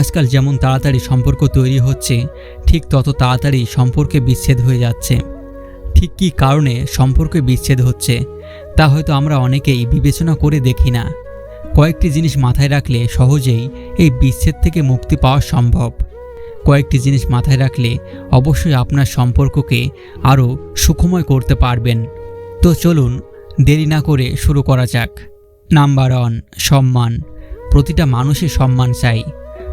আজকাল যেমন তাড়াতাড়ি সম্পর্ক তৈরি হচ্ছে, ঠিক তত তাড়াতাড়ি সম্পর্কে বিচ্ছেদ হয়ে যাচ্ছে। ঠিক কী কারণে সম্পর্কে বিচ্ছেদ হচ্ছে, তা হয়তো আমরা অনেকেই বিবেচনা করে দেখি না। কয়েকটি জিনিস মাথায় রাখলে সহজেই এই বিচ্ছেদ থেকে মুক্তি পাওয়া সম্ভব। কয়েকটি জিনিস মাথায় রাখলে অবশ্যই আপনার সম্পর্ককে আরও সুখময় করতে পারবেন। তো চলুন, দেরি না করে শুরু করা যাক। নাম্বার ওয়ান, সম্মান। প্রতিটা মানুষের সম্মান চাই।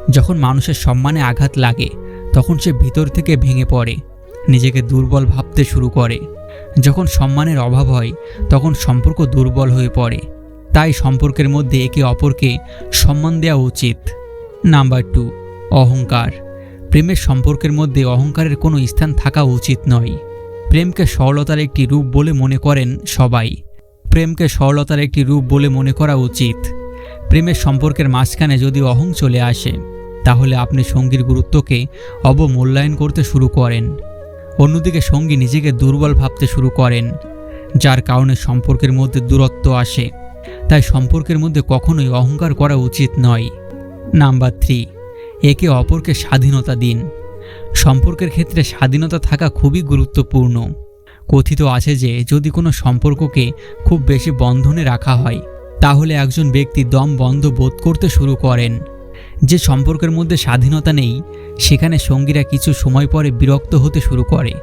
যখন মানুষের সম্মানে আঘাত লাগে, তখন সে ভিতর থেকে ভেঙে পড়ে, নিজেকে দুর্বল ভাবতে শুরু করে। যখন সম্মানের অভাব হয়, তখন সম্পর্ক দুর্বল হয়ে পড়ে। তাই সম্পর্কের মধ্যে একে অপরকে সম্মান দেওয়া উচিত। নাম্বার টু, অহংকার। প্রেমের সম্পর্কের মধ্যে অহংকারের কোনো স্থান থাকা উচিত নয়। প্রেমকে সরলতার একটি রূপ বলে মনে করেন সবাই। প্রেমকে সরলতার একটি রূপ বলে মনে করা উচিত। প্রেমের সম্পর্কের মাঝখানে যদি অহং চলে আসে তাহলে আপনি সঙ্গীর গুরুত্বকে অবমূল্যায়ন করতে শুরু করেন। অন্যদিকে সঙ্গী নিজেকে দুর্বল ভাবতে শুরু করেন, যার কারণে সম্পর্কের মধ্যে দূরত্ব আসে। তাই সম্পর্কের মধ্যে কখনোই অহংকার করা উচিত নয়। নাম্বার থ্রি, একে অপরকে স্বাধীনতা দিন। সম্পর্কের ক্ষেত্রে স্বাধীনতা থাকা খুবই গুরুত্বপূর্ণ। কথিত আছে যে, যদি কোনো সম্পর্ককে খুব বেশি বন্ধনে রাখা হয়, তাহলে একজন ব্যক্তি দম বন্ধ বোধ করতে শুরু করেন। যে সম্পর্কের মধ্যে স্বাধীনতা নেই, সেখানে সঙ্গীরা কিছু সময় পরে বিরক্ত হতে শুরু করে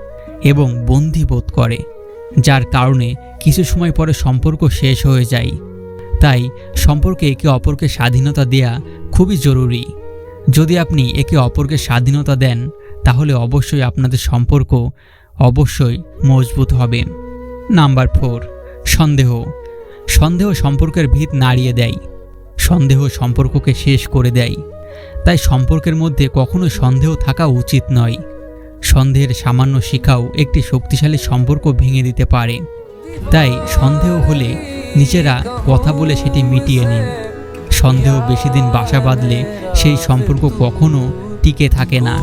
এবং বন্দি বোধ করে, যার কারণে কিছু সময় পরে সম্পর্ক শেষ হয়ে যায়। তাই সম্পর্কে একে অপরকে স্বাধীনতা দেয়া খুবই জরুরি। যদি আপনি একে অপরকে স্বাধীনতা দেন, তাহলে অবশ্যই আপনাদের সম্পর্ক অবশ্যই মজবুত হবে। নাম্বার ফোর, সন্দেহ। সন্দেহ সম্পর্কের ভিত নাড়িয়ে দেয়। সন্দেহ সম্পর্ককে শেষ করে দেয়। তাই সম্পর্কের মধ্যে কখনো সন্দেহ থাকা উচিত নয়। সন্দেহের সামান্য শিখাও একটি শক্তিশালী সম্পর্ক ভেঙে দিতে পারে। তাই সন্দেহ হলে নিজেরা কথা বলে সেটি মিটিয়ে নিন। সন্দেহ বেশি দিন বাসা বাঁধলে সেই সম্পর্ক কখনো টিকে থাকে না।